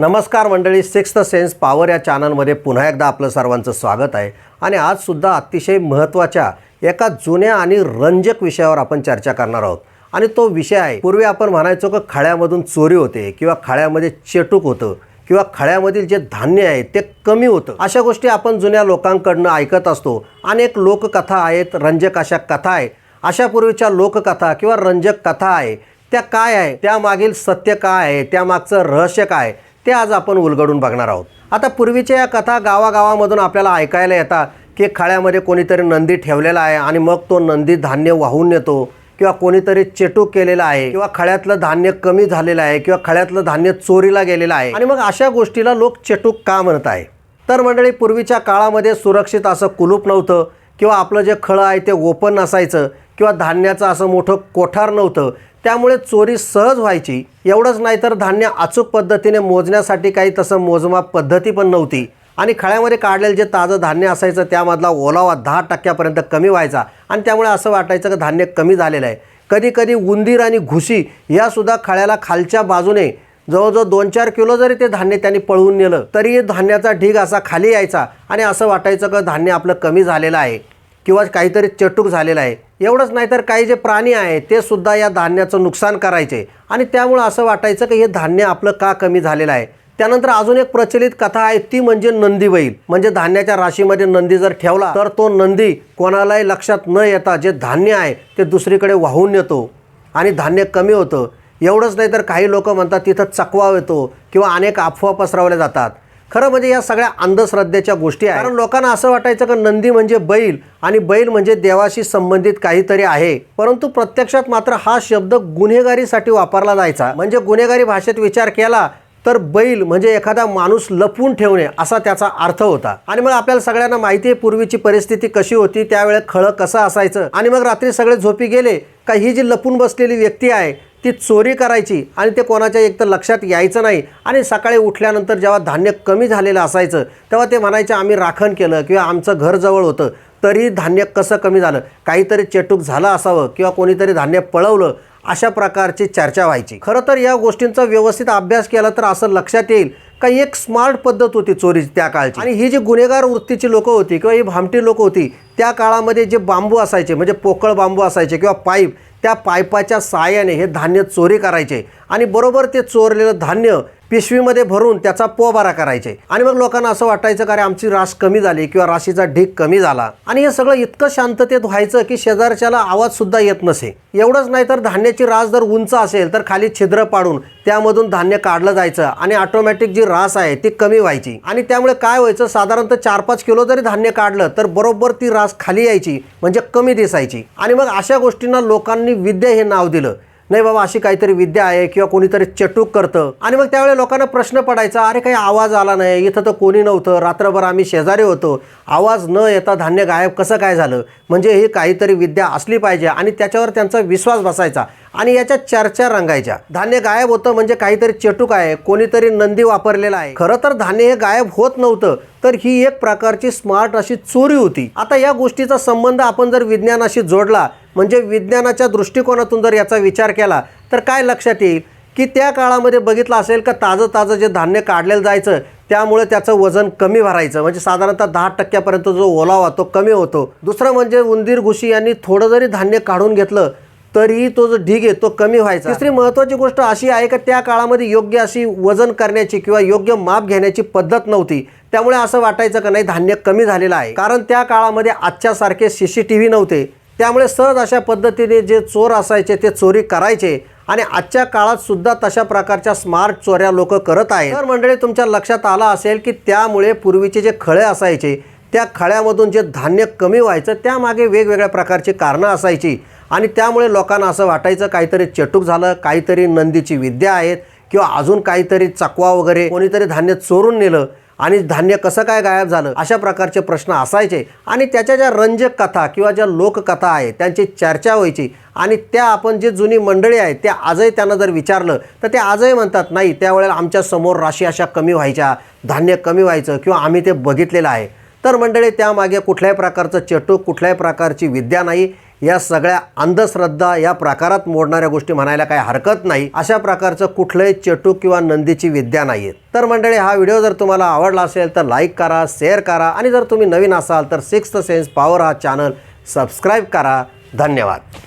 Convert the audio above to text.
नमस्कार मंडळी sixth sense power या चॅनलमध्ये पुन्हा एकदा आपलं सर्वांचं स्वागत आहे. आणि आजसुद्धा अतिशय महत्त्वाच्या एका जुन्या आणि रंजक विषयावर आपण चर्चा करणार आहोत. आणि तो विषय आहे पूर्वी आपण म्हणायचो की खळ्यामधून चोरी होते किंवा खळ्यामध्ये चेटूक होतं किंवा खळ्यामधील जे धान्य आहे ते कमी होतं. अशा गोष्टी आपण जुन्या लोकांकडनं ऐकत असतो. अनेक लोककथा आहेत रंजक अशा कथा आहे. अशा पूर्वीच्या लोककथा किंवा रंजक कथा आहे त्या काय आहे? त्यामागील सत्य काय आहे? त्यामागचं रहस्य काय ते आज आपण उलगडून बघणार आहोत. आता पूर्वीच्या या कथा गावागावामधून आपल्याला ऐकायला येतात की खळ्यामध्ये कोणीतरी नंदी ठेवलेला आहे आणि मग तो नंदी धान्य वाहून नेतो किंवा कोणीतरी चेटूक केलेला आहे किंवा खळ्यातलं धान्य कमी झालेलं आहे किंवा खळ्यातलं धान्य चोरीला गेलेलं आहे. आणि मग अशा गोष्टीला लोक चेटूक का म्हणत आहे? तर मंडळी पूर्वीच्या काळामध्ये सुरक्षित असं कुलूप नव्हतं किंवा आपलं जे खळं आहे ते ओपन नसायचं किंवा धान्याचं असं मोठं कोठार नव्हतं. त्यामुळे चोरी सहज व्हायची. एवढंच नाही तर धान्य अचूक पद्धतीने मोजण्यासाठी काही तसं मोजमाप पद्धती पण नव्हती. आणि खळ्यामध्ये काढलेलं जे ताजं धान्य असायचं त्यामधला ओलावा दहा टक्क्यापर्यंत कमी व्हायचा. आणि त्यामुळे असं वाटायचं की धान्य कमी झालेलं आहे. कधी कधी उंदीर आणि घुशी यासुद्धा खळ्याला खालच्या बाजूने जवळजवळ दोन चार किलो जरी ते धान्य त्यांनी पळवून नेलं तरी धान्याचा ढीग असा खाली यायचा. आणि असं वाटायचं का धान्य आपलं कमी झालेलं आहे. किंवा काहीतरी चटूक झालेलं आहे. एवढंच नाही तर काही जे प्राणी आहे ते सुद्धा या धान्याचं नुकसान करायचे. आणि त्यामुळं असं वाटायचं की हे धान्य आपलं का कमी झालेलं आहे? त्यानंतर अजून एक प्रचलित कथा आहे ती म्हणजे नंदी बैल. म्हणजे धान्याच्या राशीमध्ये नंदी जर ठेवला तर तो नंदी कोणालाही लक्षात न येता जे धान्य आहे ते दुसरीकडे वाहून नेतो. आणि धान्य कमी होतं. एवढंच नाही तर काही लोक म्हणतात तिथं चकवा येतो किंवा अनेक अफवा पसरवल्या जातात. खरं म्हणजे या सगळ्या अंधश्रद्धेच्या गोष्टी आहेत. कारण लोकांना असं वाटायचं की नंदी म्हणजे बैल आणि बैल म्हणजे देवाशी संबंधित काहीतरी आहे. परंतु प्रत्यक्षात मात्र हा शब्द गुन्हेगारीसाठी वापरला जायचा. म्हणजे गुन्हेगारी भाषेत विचार केला तर बैल म्हणजे एखादा माणूस लपवून ठेवणे असा त्याचा अर्थ होता. आणि मग आपल्याला सगळ्यांना माहिती आहे पूर्वीची परिस्थिती कशी होती त्यावेळेस खळं कसं असायचं. आणि मग रात्री सगळे झोपी गेले का ही जी लपून बसलेली व्यक्ती आहे ती चोरी करायची आणि ते कोणाच्या एक तर लक्षात यायचं नाही. आणि सकाळी उठल्यानंतर जेव्हा धान्य कमी झालेलं असायचं तेव्हा ते म्हणायचे आम्ही राखण केलं किंवा आमचं घर जवळ होतं तरी धान्य कसं कमी झालं? काहीतरी चेटूक झालं असावं किंवा कोणीतरी धान्य पळवलं? अशा प्रकारची चर्चा व्हायची. खरं तर या गोष्टींचा व्यवस्थित अभ्यास केला तर असं लक्षात येईल का एक स्मार्ट पद्धत होती चोरीची त्या काळची. आणि ही जी गुन्हेगार वृत्तीची लोकं होती किंवा ही भामटी लोकं होती त्या काळामध्ये जे बांबू असायचे म्हणजे पोकळ बांबू असायचे किंवा पाईप त्या पायपाच्या साहाय्याने हे धान्य चोरी करायचे. आणि बरोबर ते चोरलेलं धान्य पिशवीमध्ये भरून त्याचा पोबारा करायचे. आणि मग लोकांना असं वाटायचं का रे आमची रास कमी झाली किंवा राशीचा ढीग कमी झाला. आणि हे सगळं इतकं शांततेत व्हायचं की शेजारच्याला आवाज सुद्धा येत नसे. एवढंच नाही तर धान्याची रास जर उंच असेल तर खाली छिद्र पाडून त्यामधून धान्य काढलं जायचं आणि ऑटोमॅटिक जी रास आहे ती कमी व्हायची. आणि त्यामुळे काय व्हायचं साधारणतः चार पाच किलो जरी धान्य काढलं तर बरोबर ती रास खाली यायची म्हणजे कमी दिसायची. आणि मग अशा गोष्टींना लोकांनी विद्या हे नाव दिलं. नाही बाबा अशी काहीतरी विद्या आहे किंवा कोणीतरी चटूक करतं. आणि मग त्यावेळेला लोकांना प्रश्न पडायचा अरे काही आवाज आला नाही इथं तर कोणी नव्हतं. रात्रभर आम्ही शेजारी होतो. आवाज न येता धान्य गायब कसं काय झालं? म्हणजे ही काहीतरी विद्या असली पाहिजे आणि त्याच्यावर त्यांचा विश्वास बसायचा. आणि याच्या चर्चा रंगायच्या. धान्य गायब होतं म्हणजे काहीतरी चटूक आहे कोणीतरी नंदी वापरलेला आहे. खरं तर धान्य हे गायब होत नव्हतं तर ही एक प्रकारची स्मार्ट अशी चोरी होती. आता या गोष्टीचा संबंध आपण जर विज्ञानाशी जोडला म्हणजे विज्ञानाच्या दृष्टिकोनातून जर याचा विचार केला तर काय लक्षात येईल? की त्या काळामध्ये बघितलं असेल का ताजं ताजं जे धान्य काढलेलं जायचं त्यामुळे त्याचं वजन कमी भरायचं. म्हणजे साधारणतः दहा टक्क्यापर्यंत जो ओलावा तो कमी होतो. दुसरं म्हणजे उंदीर घुशी यांनी थोडं जरी धान्य काढून घेतलं तरी तो जो ढीग आहे तो कमी व्हायचा. तिसरी महत्त्वाची गोष्ट अशी आहे का त्या काळामध्ये योग्य अशी वजन करण्याची किंवा योग्य माप घेण्याची पद्धत नव्हती. त्यामुळे असं वाटायचं का नाही धान्य कमी झालेलं आहे. कारण त्या काळामध्ये आजच्यासारखे सी सी टी व्ही नव्हते. त्यामुळे सहज अशा पद्धतीने जे चोर असायचे ते चोरी करायचे. आणि आजच्या काळात सुद्धा तशा प्रकारच्या स्मार्ट चोऱ्या लोक करत आहेत. तर मंडळी तुमच्या लक्षात आलं असेल की त्यामुळे पूर्वीचे जे खळे असायचे त्या खळ्यामधून जे धान्य कमी व्हायचं त्यामागे वेगवेगळ्या प्रकारची कारणं असायची. आणि त्यामुळे लोकांना असं वाटायचं काहीतरी चटूक झालं काहीतरी नंदीची विद्या आहेत किंवा अजून काहीतरी चकवा वगैरे कोणीतरी धान्य चोरून नेलं आणि धान्य कसं काय गायब झालं अशा प्रकारचे प्रश्न असायचे. आणि त्याच्या ज्या रंजक कथा किंवा ज्या लोककथा आहे त्यांची चर्चा व्हायची. आणि त्या आपण जे जुनी मंडळी आहेत त्या आजही त्यांना जर विचारलं तर ते आजही म्हणतात नाही त्यावेळेला आमच्यासमोर राशी अशा कमी व्हायच्या धान्य कमी व्हायचं किंवा आम्ही ते बघितलेलं आहे. तर मंडळी त्यामागे कुठल्याही प्रकारचं चटूक कुठल्याही प्रकारची विद्या नाही. या सगळ्या अंधश्रद्धा या प्रकारात मोडणाऱ्या गोष्टी म्हणायला काही हरकत नाही. अशा प्रकारचं कुठलंही चेटूक किंवा नंदीची विद्या नाही आहे तर मंडळी हा व्हिडिओ जर तुम्हाला आवडला असेल तर लाईक करा शेअर करा आणि जर तुम्ही नवीन असाल तर सिक्स्थ सेन्स पॉवर हा चॅनल सबस्क्राईब करा. धन्यवाद.